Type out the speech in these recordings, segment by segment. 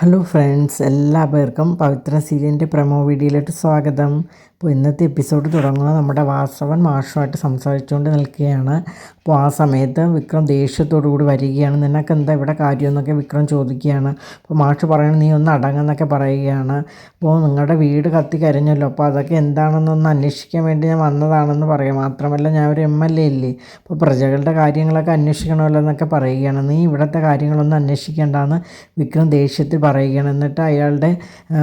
Hello friends എല്ലാവർക്കും പവിത്ര സീരിയലിന്റെ promo വീഡിയോയിലോട്ട് സ്വാഗതം. അപ്പോൾ ഇന്നത്തെ എപ്പിസോഡ് തുടങ്ങുന്നത് നമ്മുടെ വാസവൻ മാഷുമായിട്ട് സംസാരിച്ചുകൊണ്ട് നിൽക്കുകയാണ്. അപ്പോൾ ആ സമയത്ത് വിക്രം ദേഷ്യത്തോടു കൂടി വരികയാണ്. നിനക്ക് എന്താ ഇവിടെ കാര്യമെന്നൊക്കെ വിക്രം ചോദിക്കുകയാണ്. അപ്പോൾ മാഷ് പറയണം നീ ഒന്ന് അടങ്ങുന്നൊക്കെ പറയുകയാണ്. അപ്പോൾ നിങ്ങളുടെ വീട് കത്തി കരഞ്ഞല്ലോ. അപ്പോൾ അതൊക്കെ എന്താണെന്നൊന്ന് അന്വേഷിക്കാൻ വേണ്ടി ഞാൻ വന്നതാണെന്ന് പറയാം. മാത്രമല്ല ഞാൻ ഒരു എം എൽ എ ഇല്ലേ? അപ്പോൾ പ്രജകളുടെ കാര്യങ്ങളൊക്കെ അന്വേഷിക്കണമല്ലോ എന്നൊക്കെ പറയുകയാണ്. നീ ഇവിടുത്തെ കാര്യങ്ങളൊന്നും അന്വേഷിക്കേണ്ടെന്ന് വിക്രം ദേഷ്യത്തിൽ പറയുകയാണ്. എന്നിട്ട് അയാളുടെ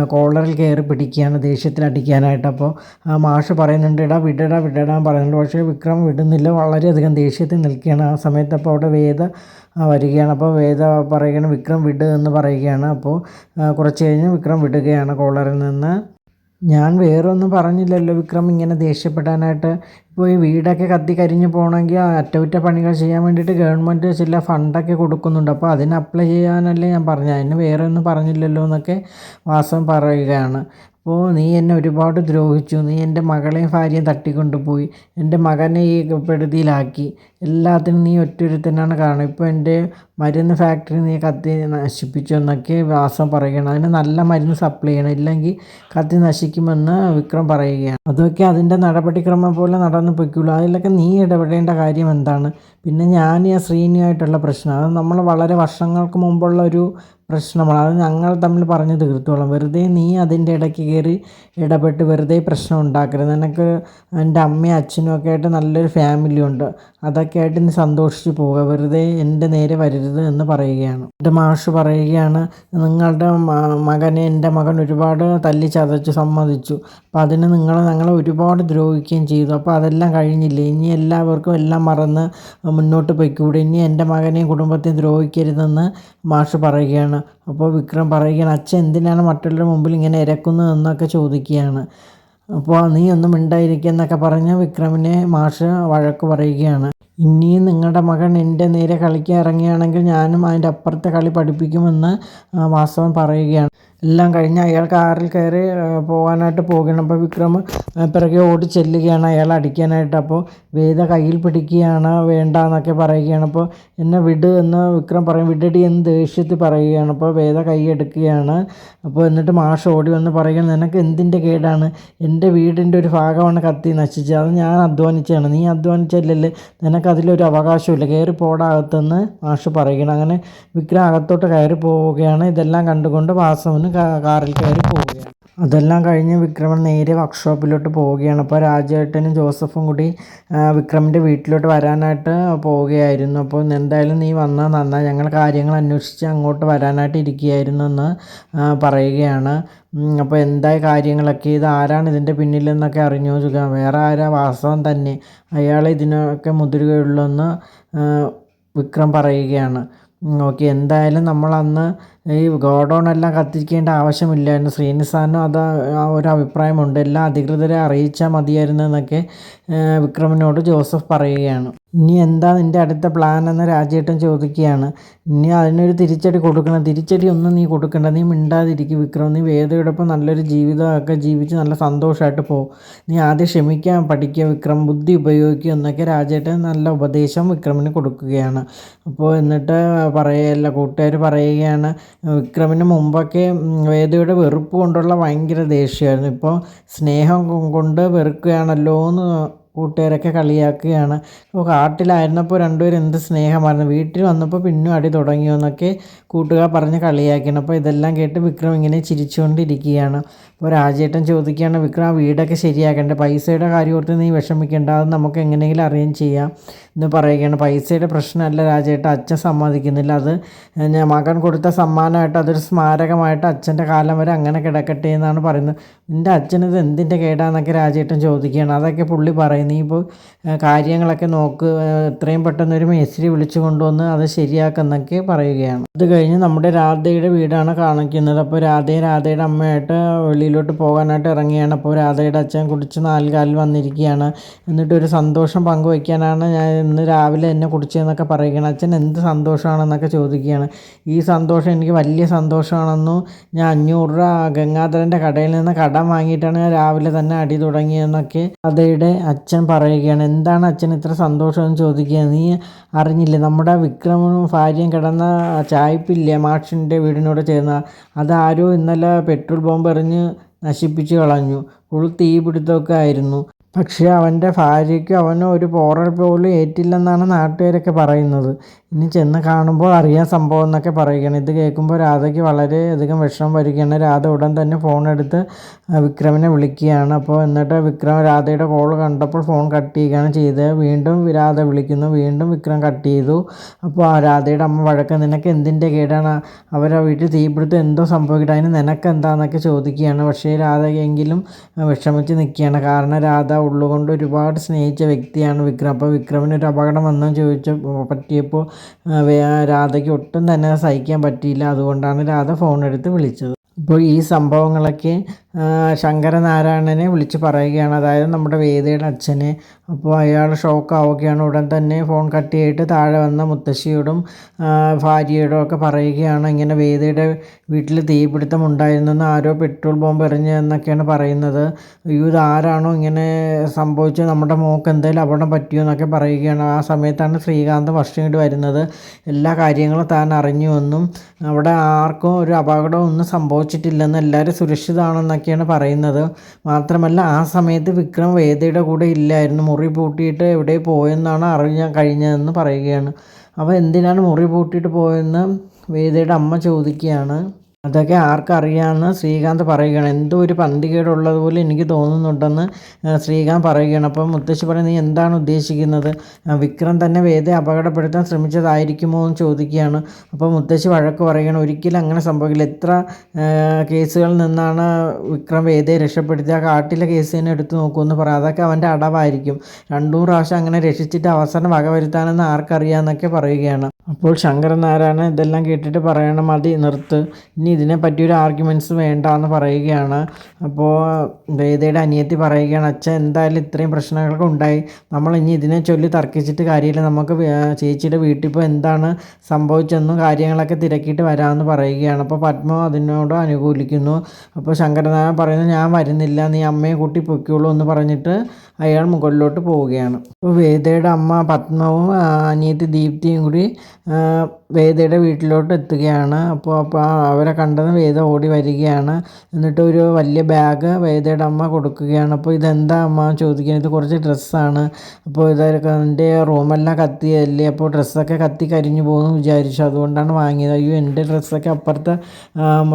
കോളറിൽ കയറി പിടിക്കുകയാണ്. ദേഷ്യത്തിൽ അടിക്കാനായിട്ട്. അപ്പോൾ മാഷ് പറയുന്നുണ്ട് ഇടാ വിടടാ വിടടാ പറയുന്നുണ്ട്. പക്ഷേ വിക്രം വിടുന്നില്ല. വളരെയധികം ദേഷ്യത്തിൽ നിൽക്കുകയാണ്. ആ സമയത്ത് അപ്പോൾ അവിടെ വേദ വരികയാണ്. അപ്പോൾ വേദ പറയുകയാണ് വിക്രം വിട് എന്ന് പറയുകയാണ്. അപ്പോൾ കുറച്ച് കഴിഞ്ഞ് വിക്രം വിടുകയാണ് കോളറിൽ നിന്ന്. ഞാൻ വേറെ ഒന്നും പറഞ്ഞില്ലല്ലോ വിക്രം ഇങ്ങനെ ദേഷ്യപ്പെടാനായിട്ട്. ഇപ്പോൾ ഈ വീടൊക്കെ കത്തി കരിഞ്ഞു പോകണമെങ്കിൽ അറ്റകുറ്റപ്പണികൾ ചെയ്യാൻ വേണ്ടിയിട്ട് ഗവൺമെന്റ് ചില ഫണ്ടൊക്കെ കൊടുക്കുന്നുണ്ട്. അപ്പോൾ അതിന് അപ്ലൈ ചെയ്യാനല്ലേ ഞാൻ പറഞ്ഞത്. അതിന് വേറെ ഒന്നും പറഞ്ഞില്ലല്ലോ എന്നൊക്കെ വാസം പറയുകയാണ്. അപ്പോൾ നീ എന്നെ ഒരുപാട് ദ്രോഹിച്ചു. നീ എന്റെ മകളെയും ഭാര്യയും തട്ടിക്കൊണ്ടുപോയി. എന്റെ മകനെ ഈ പെടുതിയിലാക്കി എല്ലാത്തിനും നീ ഒറ്റൊരുത്തനാണ് കാരണം ഇപ്പോൾ എന്റെ മരുന്ന് ഫാക്ടറി നീ കത്തി നശിപ്പിച്ചു എന്നൊക്കെ വാസം പറയുകയാണ്. അതിന് നല്ല മരുന്ന് സപ്ലൈ ചെയ്യണം. ഇല്ലെങ്കിൽ കത്തി നശിക്കുമെന്ന് വിക്രം പറയുകയാണ്. അതൊക്കെ അതിന്റെ നടപടിക്രമം പോലെ നടന്നു പൊയ്ക്കുള്ളൂ. അതിലൊക്കെ നീ ഇടപെടേണ്ട കാര്യം എന്താണ്? പിന്നെ ഞാൻ ആ ശ്രീനിയായിട്ടുള്ള പ്രശ്നം. അത് നമ്മൾ വളരെ വർഷങ്ങൾക്ക് മുമ്പുള്ള ഒരു പ്രശ്നമാണ്. അത് ഞങ്ങൾ തമ്മിൽ പറഞ്ഞു തീർത്തോളാം. വെറുതെ നീ അതിന്റെ ഇടയ്ക്ക് കയറി ഇടപെട്ട് വെറുതെ പ്രശ്നം ഉണ്ടാക്കരുത്. നിനക്ക് എന്റെ അമ്മയും അച്ഛനും ഒക്കെ ആയിട്ട് നല്ലൊരു ഫാമിലി ഉണ്ട്. അതൊക്കെ ആയിട്ട് നീ സന്തോഷിച്ച് പോവുക. വെറുതെ എന്റെ നേരെ വരരുത് എന്ന് പറയുകയാണ്. എന്റെ മാഷ് പറയുകയാണ് നിങ്ങളുടെ മകനെ എന്റെ മകൻ ഒരുപാട് തല്ലി ചതച്ച് സമ്മതിച്ചു. അപ്പോൾ അതിന് നിങ്ങൾ ഞങ്ങളെ ഒരുപാട് ദ്രോഹിക്കുകയും ചെയ്തു. അപ്പോൾ അതെല്ലാം കഴിഞ്ഞില്ലേ? ഇനി എല്ലാവർക്കും എല്ലാം മറന്ന് മുന്നോട്ട് പോയിക്കൂടെ? ഇനി എന്റെ മകനെയും കുടുംബത്തെയും ദ്രോഹിക്കരുതെന്ന് മാഷ് പറയുകയാണ്. അപ്പോൾ വിക്രം പറയുകയാണ് അച്ഛൻ എന്തിനാണ് മറ്റുള്ളവരുടെ മുമ്പിൽ ഇങ്ങനെ ഇരക്കുന്നതെന്നൊക്കെ ചോദിക്കുകയാണ്. അപ്പോൾ നീ ഒന്നും മിണ്ടായിരിക്കുക എന്നൊക്കെ പറഞ്ഞ് വിക്രമിനെ മാഷ് വഴക്ക് പറയുകയാണ്. ഇനിയും നിങ്ങളുടെ മകൻ എന്റെ നേരെ കളിക്കാൻ ഇറങ്ങുകയാണെങ്കിൽ ഞാനും അതിന്റെ അപ്പുറത്തെ കളി പഠിപ്പിക്കുമെന്ന് വാസവൻ പറയുകയാണ്. എല്ലാം കഴിഞ്ഞ് അയാൾ കാറിൽ കയറി പോകാനായിട്ട് പോകണം അപ്പോൾ വിക്രം പിറകെ ഓടി ചെല്ലുകയാണ് അയാൾ അടിക്കാനായിട്ട്. അപ്പോൾ വേദ കയ്യിൽ പിടിക്കുകയാണ് വേണ്ട എന്നൊക്കെ പറയുകയാണ്. അപ്പോൾ എന്നെ വിട് എന്ന് വിക്രം പറയും. വിടടി എന്ന് ദേഷ്യത്തിൽ പറയുകയാണ്. അപ്പോൾ വേദ കൈ എടുക്കുകയാണ്. അപ്പോൾ എന്നിട്ട് മാഷ് ഓടി വന്ന് പറയുകയാണ് നിനക്ക് എന്തിന്റെ കേടാണ്? എന്റെ വീടിന്റെ ഒരു ഭാഗമാണ് കത്തി നശിച്ചത്. അത് ഞാൻ അധ്വാനിച്ചതാണ്. നീ അധ്വാനിച്ചല്ലേ നിനക്കതിലൊരു അവകാശമില്ല കയറി പോടാകത്തെന്ന് മാഷ് പറയുകയാണ്. അങ്ങനെ വിക്രം അകത്തോട്ട് കയറി പോവുകയാണ്. ഇതെല്ലാം കണ്ടുകൊണ്ട് വാസവന് കാറിൽ കയറി പോവുകയാണ്. അതെല്ലാം കഴിഞ്ഞ് വിക്രമൻ നേരെ വർക്ക്ഷോപ്പിലോട്ട് പോവുകയാണ്. അപ്പോൾ രാജേട്ടനും ജോസഫും കൂടി വിക്രമിന്റെ വീട്ടിലോട്ട് വരാനായിട്ട് പോവുകയായിരുന്നു. അപ്പോൾ എന്തായാലും നീ വന്നാൽ നന്നായി ഞങ്ങൾ കാര്യങ്ങൾ അന്വേഷിച്ച് അങ്ങോട്ട് വരാനായിട്ട് ഇരിക്കുകയായിരുന്നു എന്ന് പറയുകയാണ്. അപ്പോൾ എന്തായി കാര്യങ്ങളൊക്കെ? ഇത് ആരാണ് ഇതിന്റെ പിന്നിലെന്നൊക്കെ അറിഞ്ഞു? ചോദിക്കാം വേറെ ആരാ? വാസവൻ തന്നെ. അയാൾ ഇതിനൊക്കെ മുതിരുകയുള്ളൂ എന്ന് വിക്രം പറയുകയാണ്. ഓക്കെ. എന്തായാലും നമ്മളന്ന് ഈ ഗോഡൗൺ എല്ലാം കത്തിക്കേണ്ട ആവശ്യമില്ലായിരുന്നു. ശ്രീനിസാറിനും അത് ആ ഒരു അഭിപ്രായമുണ്ട്. എല്ലാ അധികൃതരെ അറിയിച്ചാൽ മതിയായിരുന്നു എന്നൊക്കെ വിക്രമിനോട് ജോസഫ് പറയുകയാണ്. ഇനി എന്താ നിന്റെ അടുത്ത പ്ലാൻ എന്ന് രാജേട്ടൻ ചോദിക്കുകയാണ്. ഇനി അതിനൊരു തിരിച്ചടി കൊടുക്കണം. തിരിച്ചടി ഒന്നും നീ കൊടുക്കണ്ട. നീ മിണ്ടാതിരിക്കും വിക്രം. നീ വേദയോടൊപ്പം നല്ലൊരു ജീവിതമൊക്കെ ജീവിച്ച് നല്ല സന്തോഷമായിട്ട് പോകും നീ ആദ്യം ക്ഷമിക്കാൻ പഠിക്കുക വിക്രം. ബുദ്ധി ഉപയോഗിക്കുക എന്നൊക്കെ രാജേട്ടൻ നല്ല ഉപദേശം വിക്രമിന് കൊടുക്കുകയാണ്. അപ്പോൾ എന്നിട്ട് പറയല്ല. കൂട്ടുകാർ പറയുകയാണ് വിക്രമിന് മുമ്പൊക്കെ വേദയുടെ വെറുപ്പ് കൊണ്ടുള്ള ഭയങ്കര ദേഷ്യമായിരുന്നു. ഇപ്പോൾ സ്നേഹം കൊണ്ട് വെറുക്കുകയാണല്ലോ എന്ന് കൂട്ടുകാരൊക്കെ കളിയാക്കുകയാണ്. അപ്പോൾ കാട്ടിലായിരുന്നപ്പോൾ രണ്ടുപേരും എന്ത് സ്നേഹമായിരുന്നു. വീട്ടിൽ വന്നപ്പോൾ പിന്നും അടി തുടങ്ങിയെന്നൊക്കെ കൂട്ടുകാർ പറഞ്ഞ് കളിയാക്കിയാണ്. അപ്പോൾ ഇതെല്ലാം കേട്ട് വിക്രം ഇങ്ങനെ ചിരിച്ചുകൊണ്ടിരിക്കുകയാണ്. അപ്പോൾ രാജേട്ടൻ ചോദിക്കുകയാണ് വിക്രം ആ വീടൊക്കെ ശരിയാക്കേണ്ടത് പൈസയുടെ കാര്യം ഓർത്ത് നീ വിഷമിക്കേണ്ട. അത് നമുക്ക് എങ്ങനെയെങ്കിലും അറേഞ്ച് ചെയ്യാം. എന്ന് പറയുകയാണ്. പൈസയുടെ പ്രശ്നമല്ല രാജേട്ടൻ അച്ഛൻ സമ്മതിക്കുന്നില്ല. അത് ഞാൻ മകൻ കൊടുത്ത സമ്മാനമായിട്ട് അതൊരു സ്മാരകമായിട്ട് അച്ഛന്റെ കാലം വരെ അങ്ങനെ കിടക്കട്ടെ എന്നാണ് പറയുന്നത്. നിന്റെ അച്ഛനത് എന്തിന്റെ കേടാന്നൊക്കെ രാജേട്ടൻ ചോദിക്കുകയാണ്. അതൊക്കെ പുള്ളി പറയും നീ ഇപ്പോൾ കാര്യങ്ങളൊക്കെ നോക്ക് എത്രയും പെട്ടെന്ന് ഒരു മേസ്ത്രി വിളിച്ചു കൊണ്ടുവന്ന് അത് ശരിയാക്കുന്നൊക്കെ പറയുകയാണ്. അത് കഴിഞ്ഞ് നമ്മുടെ രാധയുടെ വീടാണ് കാണിക്കുന്നത്. അപ്പോൾ രാധയും രാധയുടെ അമ്മയായിട്ട് വെളിയിലോട്ട് പോകാനായിട്ട് ഇറങ്ങിയാണ്. അപ്പോൾ രാധയുടെ അച്ഛൻ കുടിച്ച് നാലുകാലിൽ വന്നിരിക്കുകയാണ്. എന്നിട്ട് ഒരു സന്തോഷം പങ്കുവയ്ക്കാനാണ് ഞാൻ ഇന്ന് രാവിലെ എന്നെ കുടിച്ചതെന്നൊക്കെ പറയുകയാണ്. അച്ഛൻ എന്ത് സന്തോഷമാണെന്നൊക്കെ ചോദിക്കുകയാണ്. ഈ സന്തോഷം എനിക്ക് വലിയ സന്തോഷമാണെന്നു ഞാൻ അഞ്ഞൂറ് രൂപ ഗംഗാധരന്റെ കടയിൽ നിന്ന് കടം വാങ്ങിയിട്ടാണ് ഞാൻ രാവിലെ തന്നെ അടി തുടങ്ങിയതെന്നൊക്കെ രാധയുടെ അച്ഛൻ അച്ഛൻ പറയുകയാണ് എന്താണ് അച്ഛൻ ഇത്ര സന്തോഷമെന്ന് ചോദിക്കുക. നീ അറിഞ്ഞില്ലേ നമ്മുടെ വിക്രമനും ഭാര്യയും കിടന്ന ചായ്പില്ലേ മാഷിന്റെ വീടിനോട് ചേർന്ന? അതാരോ ഇന്നലെ പെട്രോൾ ബോംബ് എറിഞ്ഞ് നശിപ്പിച്ച് കളഞ്ഞു. ഫുൾ തീപിടുത്തമൊക്കെ ആയിരുന്നു. പക്ഷേ അവന്റെ ഭാര്യയ്ക്കും അവന് ഒരു പോറൽ പോലും ഏറ്റില്ലെന്നാണ് നാട്ടുകാരൊക്കെ പറയുന്നത്. ഇനി ചെന്ന് കാണുമ്പോൾ അറിയാൻ സംഭവം എന്നൊക്കെ പറയുകയാണ്. ഇത് കേൾക്കുമ്പോൾ രാധയ്ക്ക് വളരെയധികം വിഷമം വരികയാണ്. രാധ ഉടൻ തന്നെ ഫോൺ എടുത്ത് വിക്രമിനെ വിളിക്കുകയാണ്. അപ്പോൾ എന്നിട്ട് വിക്രം രാധയുടെ കോൾ കണ്ടപ്പോൾ ഫോൺ കട്ട് ചെയ്യുകയാണ് ചെയ്തത്. വീണ്ടും രാധ വിളിക്കുന്നു. വീണ്ടും വിക്രം കട്ട് ചെയ്തു. അപ്പോൾ ആ രാധയുടെ അമ്മ വഴക്ക് നിനക്ക് എന്തിന്റെ കേടാണ്? അവരെ വീട്ടിൽ തീപിടുത്തം എന്തോ സംഭവിക്കട്ടെ? അതിന് നിനക്ക് എന്താണെന്നൊക്കെ ചോദിക്കുകയാണ്. പക്ഷേ രാധയെങ്കിലും വിഷമിച്ച് നിൽക്കുകയാണ്. കാരണം രാധ ഉള്ളുകൊണ്ട് ഒരുപാട് സ്നേഹിച്ച വ്യക്തിയാണ് വിക്രം. അപ്പോൾ വിക്രമിന് ഒരു അപകടം വന്നു ചോദിച്ച പറ്റിയപ്പോൾ രാധയ്ക്ക് ഒട്ടും തന്നെ സഹിക്കാൻ പറ്റിയില്ല. അതുകൊണ്ടാണ് രാധ ഫോൺ എടുത്ത് വിളിച്ചത്. അപ്പോൾ ഈ സംഭവങ്ങളൊക്കെ ശങ്കരനാരായണനെ വിളിച്ച് പറയുകയാണ്. അതായത് നമ്മുടെ വേദയുടെ അച്ഛനെ. അപ്പോൾ അയാൾ ഷോക്കാവുകയാണ്. ഉടൻ തന്നെ ഫോൺ കട്ട് ചെയ്തിട്ട് താഴെ വന്ന മുത്തശ്ശിയോടും ഭാര്യയോടും ഒക്കെ പറയുകയാണ്. ഇങ്ങനെ വേദയുടെ വീട്ടിൽ തീപിടുത്തം ഉണ്ടായിരുന്നെന്ന് ആരോ പെട്രോൾ ബോംബ് എറിഞ്ഞു എന്നൊക്കെയാണ് പറയുന്നത്. അയ്യോ ഇത് ആരാണോ ഇങ്ങനെ സംഭവിച്ചത്? നമ്മുടെ മോക്ക് എന്തെങ്കിലും അപകടം പറ്റിയോ എന്നൊക്കെ പറയുകയാണ്. ആ സമയത്താണ് ശ്രീകാന്ത് വർഷം വരുന്നത്. എല്ലാ കാര്യങ്ങളും താൻ അറിഞ്ഞു എന്നും അവിടെ ആർക്കും ഒരു അപകടമൊന്നും സംഭവിച്ചിട്ടില്ലെന്ന് എല്ലാവരും സുരക്ഷിതമാണെന്നൊക്കെയാണ് പറയുന്നത്. മാത്രമല്ല ആ സമയത്ത് വിക്രം വേദയുടെ കൂടെ ഇല്ലായിരുന്നു. മുറി പൂട്ടിയിട്ട് എവിടെ പോയെന്നാണ് അറിയാൻ കഴിഞ്ഞതെന്ന് പറയുകയാണ്. അപ്പോൾ എന്തിനാണ് മുറി പൂട്ടിയിട്ട് പോയെന്ന് വേദയുടെ അമ്മ ചോദിക്കുകയാണ്. അതൊക്കെ ആർക്കറിയാമെന്ന് ശ്രീകാന്ത് പറയുകയാണ്. എന്തോ ഒരു പന്തികേടുള്ളത് പോലെ എനിക്ക് തോന്നുന്നുണ്ടെന്ന് ശ്രീകാന്ത് പറയുകയാണ്. അപ്പം മുത്തശ്ശി പറയും നീ എന്താണ് ഉദ്ദേശിക്കുന്നത്? വിക്രം തന്നെ വേദയെ അപകടപ്പെടുത്താൻ ശ്രമിച്ചതായിരിക്കുമോ? എന്ന് ചോദിക്കുകയാണ്. അപ്പോൾ മുത്തശ്ശി വഴക്ക് പറയുകയാണ് ഒരിക്കലും അങ്ങനെ സംഭവിക്കില്ല. എത്ര കേസുകളിൽ നിന്നാണ് വിക്രം വേദയെ രക്ഷപ്പെടുത്തി ആ കാട്ടിലെ കേസ് തന്നെ എടുത്തു നോക്കുമെന്ന് പറയാം അതൊക്കെ അവന്റെ അടവായിരിക്കും. രണ്ടു പ്രാവശ്യം അങ്ങനെ രക്ഷിച്ചിട്ട് അവസരം വകവരുത്താനെന്ന് ആർക്കറിയാമെന്നൊക്കെ പറയുകയാണ്. അപ്പോൾ ശങ്കരനാരായണൻ ഇതെല്ലാം കേട്ടിട്ട് പറയണം മതി നിർത്ത്. ഇനി ഇതിനെ പറ്റിയൊരു ആർഗ്യുമെന്റ്സ് വേണ്ട എന്ന് പറയുകയാണ്. അപ്പോൾ വേദയുടെ അനിയത്തി പറയുകയാണ് അച്ഛൻ എന്തായാലും ഇത്രയും പ്രശ്നങ്ങളൊക്കെ ഉണ്ടായി. നമ്മൾ ഇനി ഇതിനെ ചൊല്ലി തർക്കിച്ചിട്ട് കാര്യമില്ല. നമുക്ക് ചേച്ചിയുടെ വീട്ടിൽ ഇപ്പോൾ എന്താണ് സംഭവിച്ചെന്നും കാര്യങ്ങളൊക്കെ തിരക്കിയിട്ട് വരാമെന്ന് പറയുകയാണ്. അപ്പോൾ പത്മ അതിനോട് അനുകൂലിക്കുന്നു. അപ്പോൾ ശങ്കരനാരായണൻ പറയുന്നത് ഞാൻ വരുന്നില്ല. നീ അമ്മയെ കൂട്ടി പൊയ്ക്കോളൂ എന്ന് പറഞ്ഞിട്ട് അയാൾ മുകളിലോട്ട് പോവുകയാണ്. അപ്പോൾ വേദയുടെ അമ്മ പത്മവും അനിയത്തി ദീപ്തിയും കൂടി വേദയുടെ വീട്ടിലോട്ട് എത്തുകയാണ്. അപ്പോൾ അപ്പോൾ അവരെ കണ്ടെന്ന് വേദ ഓടി വരികയാണ്. എന്നിട്ട് ഒരു വലിയ ബാഗ് വേദയുടെ അമ്മ കൊടുക്കുകയാണ്. അപ്പോൾ ഇതെന്താ അമ്മ ചോദിക്കുന്നത്? ഇത് കുറച്ച് ഡ്രസ്സാണ്. അപ്പോൾ ഇതൊക്കെ എന്റെ റൂമെല്ലാം കത്തിയല്ലേ? അപ്പോൾ ഡ്രസ്സൊക്കെ കത്തി കരിഞ്ഞു പോകുന്നു വിചാരിച്ചു. അതുകൊണ്ടാണ് വാങ്ങിയത്. അയ്യോ എന്റെ ഡ്രസ്സൊക്കെ അപ്പുറത്തെ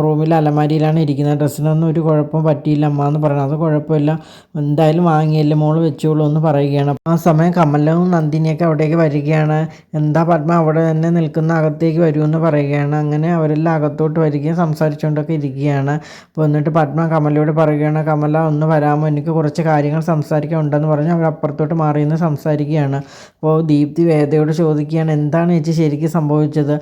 റൂമിൽ അലമാരിയിലാണ് ഇരിക്കുന്നത്. ഡ്രസ്സിനൊന്നും ഒരു കുഴപ്പം പറ്റിയില്ല അമ്മ എന്ന് പറയുന്നത് അത് കുഴപ്പമില്ല. എന്തായാലും വാങ്ങിയല്ലേ മോൾ വെച്ചോളൂ എന്ന് പറയുകയാണ്. ആ സമയം കമലവും നന്ദിനിയൊക്കെ അവിടേക്ക് വരികയാണ്. എന്താ പത്മ അവിടെ തന്നെ നിൽക്കുന്ന അകത്തേക്ക് എന്ന് പറയുകയാണ്. അങ്ങനെ അവരെല്ലാം അകത്തോട്ട് വരികയും സംസാരിച്ചുകൊണ്ടൊക്കെ ഇരിക്കുകയാണ്. അപ്പോൾ എന്നിട്ട് പത്മ കമലയോട് പറയുകയാണ് കമല ഒന്ന് വരാമോ? എനിക്ക് കുറച്ച് കാര്യങ്ങൾ സംസാരിക്കാൻ ഉണ്ടെന്ന് പറഞ്ഞ് അവർ അപ്പുറത്തോട്ട് മാറിയെന്ന് സംസാരിക്കുകയാണ്. അപ്പോൾ ദീപ്തി വേദയോട് ചോദിക്കുകയാണ് എന്താണ് ചേച്ചി ശരിക്കും സംഭവിച്ചത്?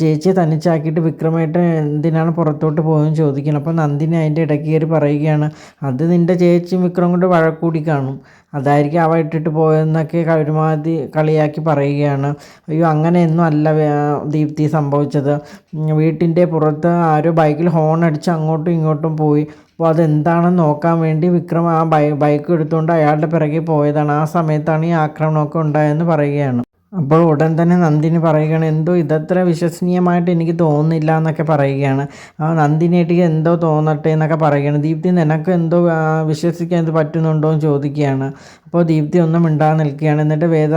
ചേച്ചിയെ തനിച്ചാക്കിയിട്ട് വിക്രമായിട്ട് എന്തിനാണ് പുറത്തോട്ട് പോകുമെന്ന് ചോദിക്കുന്നത് അപ്പോൾ നന്ദിനി അതിന്റെ ഇടയ്ക്ക് കയറി പറയുകയാണ് അത് നിന്റെ ചേച്ചിയും വിക്രം കൊണ്ട് വഴക്കൂടി കാണും. അതായിരിക്കും അവ ഇട്ടിട്ട് പോയെന്നൊക്കെ ഒരുമാതിരി കളിയാക്കി പറയുകയാണ്. അയ്യോ അങ്ങനെയൊന്നും അല്ല ദീപ്തി സംഭവിച്ചത്. വീട്ടിന്റെ പുറത്ത് ആരോ ബൈക്കിൽ ഹോൺ അടിച്ച് അങ്ങോട്ടും ഇങ്ങോട്ടും പോയി. അപ്പോൾ അതെന്താണെന്ന് നോക്കാൻ വേണ്ടി വിക്രം ആ ബൈക്ക് എടുത്തുകൊണ്ട് അയാളുടെ പിറകെ പോയതാണ്. ആ സമയത്താണ് ഈ ആക്രമണമൊക്കെ ഉണ്ടായതെന്ന് പറയുകയാണ്. അപ്പോൾ ഉടൻ തന്നെ നന്ദിനി പറയുകയാണ് എന്തോ ഇതത്ര വിശ്വസനീയമായിട്ട് എനിക്ക് തോന്നുന്നില്ല എന്നൊക്കെ പറയുകയാണ്. ആ നന്ദിനിയായിട്ട് എന്തോ തോന്നട്ടെ എന്നൊക്കെ പറയുകയാണ്. ദീപ്തി നിനക്ക് എന്തോ വിശ്വസിക്കാൻ ഇത് പറ്റുന്നുണ്ടോ എന്ന് ചോദിക്കുകയാണ്. അപ്പോൾ ദീപ്തി ഒന്നും മിണ്ടാതെ നിൽക്കുകയാണ്. എന്നിട്ട് വേദ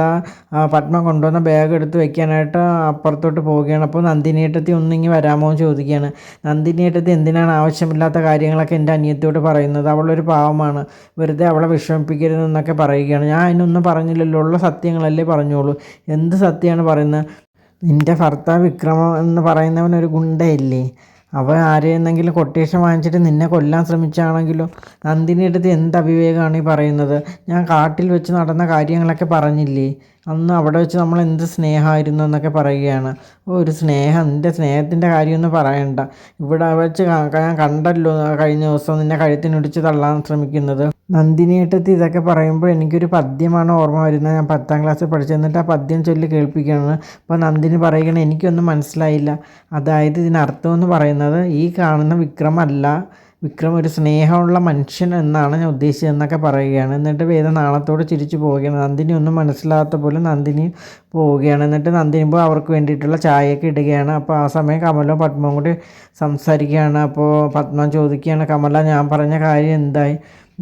പത്മ കൊണ്ടുവന്ന ബാഗ് എടുത്ത് വെക്കാനായിട്ട് അപ്പുറത്തോട്ട് പോവുകയാണ്. അപ്പോൾ നന്ദിനിയേട്ടത്തി ഒന്നിങ്ങി വരാമോ എന്ന് ചോദിക്കുകയാണ്. നന്ദിനിയേട്ടത്തി എന്തിനാണ് ആവശ്യമില്ലാത്ത കാര്യങ്ങളൊക്കെ എന്റെ അനിയത്തിയോട് പറയുന്നത്? അവളൊരു പാവമാണ്. വെറുതെ അവളെ വിഷമിപ്പിക്കരുതെന്നൊക്കെ പറയുകയാണ്. ഞാൻ അതിനൊന്നും പറഞ്ഞില്ലല്ലോ. ഉള്ള സത്യങ്ങളല്ലേ പറഞ്ഞോളൂ. എന്ത് സത്യമാണ് പറയുന്നത്? നിന്റെ ഭർത്താവ് വിക്രമം എന്ന് പറയുന്നവൻ ഒരു ഗുണ്ടയല്ലേ? അവൻ ആരെയെന്നെങ്കിലും കൊട്ടേഷൻ വാങ്ങിച്ചിട്ട് നിന്നെ കൊല്ലാൻ ശ്രമിച്ചാണെങ്കിലോ നന്ദിനി എടുത്ത് എന്ത് അവിവേകമാണ് ഈ പറയുന്നത്? ഞാൻ കാട്ടിൽ വെച്ച് നടന്ന കാര്യങ്ങളൊക്കെ പറഞ്ഞില്ലേ? അന്ന് അവിടെ വെച്ച് നമ്മൾ എന്ത് സ്നേഹമായിരുന്നു എന്നൊക്കെ പറയുകയാണ്. ഒരു സ്നേഹം നിന്റെ സ്നേഹത്തിന്റെ കാര്യമൊന്നും പറയണ്ട. ഇവിടെ വെച്ച് ഞാൻ കണ്ടല്ലോ കഴിഞ്ഞ ദിവസം നിന്നെ കഴുത്തിനൊടിച്ച് തള്ളാൻ ശ്രമിക്കുന്നത്. നന്ദിനിയേട്ടത്തി ഇതൊക്കെ പറയുമ്പോൾ എനിക്കൊരു പദ്യമാണ് ഓർമ്മ വരുന്നത്. ഞാൻ പത്താം ക്ലാസ്സിൽ പഠിച്ചു എന്നിട്ട് ആ പദ്യം ചൊല്ലി കേൾപ്പിക്കുകയാണ്. അപ്പോൾ നന്ദിനി പറയുകയാണ് എനിക്കൊന്നും മനസ്സിലായില്ല. അതായത് ഇതിനർത്ഥം എന്ന് പറയുന്നത് ഈ കാണുന്ന വിക്രമല്ല. വിക്രം ഒരു സ്നേഹമുള്ള മനുഷ്യൻ എന്നാണ് ഞാൻ ഉദ്ദേശിച്ചതെന്നൊക്കെ പറയുകയാണ്. എന്നിട്ട് വേദ നാളത്തോടെ ചിരിച്ചു പോവുകയാണ്. നന്ദിനി ഒന്നും മനസ്സിലാകാത്ത പോലെ നന്ദിനി പോവുകയാണ്. എന്നിട്ട് നന്ദിനി പോയി അവർക്ക് വേണ്ടിയിട്ടുള്ള ചായയൊക്കെ ഇടുകയാണ്. അപ്പോൾ ആ സമയം കമലും പത്മവും കൂടി സംസാരിക്കുകയാണ്. അപ്പോൾ പത്മ ചോദിക്കുകയാണ് കമല ഞാൻ പറഞ്ഞ കാര്യം എന്തായി?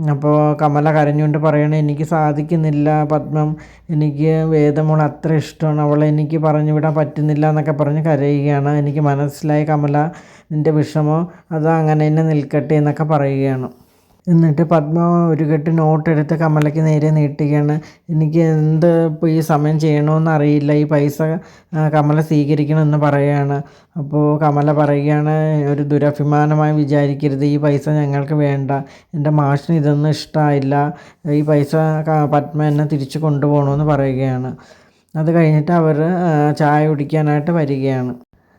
അപ്പോൾ കമല കരഞ്ഞുകൊണ്ട് പറയണ എനിക്ക് സാധിക്കുന്നില്ല പത്മം. എനിക്ക് വേദമോൾ അത്ര ഇഷ്ടമാണ്. അവളെ എനിക്ക് പറഞ്ഞു വിടാൻ പറ്റുന്നില്ല എന്നൊക്കെ പറഞ്ഞ് കരയുകയാണ്. എനിക്ക് മനസ്സിലായി കമല നിന്റെ വിഷമം. അത് അങ്ങനെ തന്നെ നിൽക്കട്ടെ എന്നൊക്കെ പറയുകയാണ്. എന്നിട്ട് പത്മ ഒരു കെട്ട് നോട്ട് എടുത്ത് കമലയ്ക്ക് നേരെ നീട്ടുകയാണ് എനിക്ക് എന്ത് ഇപ്പോൾ ഈ സമയം ചെയ്യണമെന്ന് അറിയില്ല. ഈ പൈസ കമല സ്വീകരിക്കണമെന്ന് പറയുകയാണ് അപ്പോൾ കമല പറയുകയാണ് ഒരു ദുരഭിമാനമായി വിചാരിക്കരുത്. ഈ പൈസ ഞങ്ങൾക്ക് വേണ്ട. എന്റെ മാഷിന് ഇതൊന്നും ഇഷ്ടമായില്ല ഈ പൈസ പത്മ എന്നെ തിരിച്ചു കൊണ്ടുപോകണമെന്ന് പറയുകയാണ്. അത് കഴിഞ്ഞിട്ട് അവർ ചായ കുടിക്കാനായിട്ട് വരികയാണ്.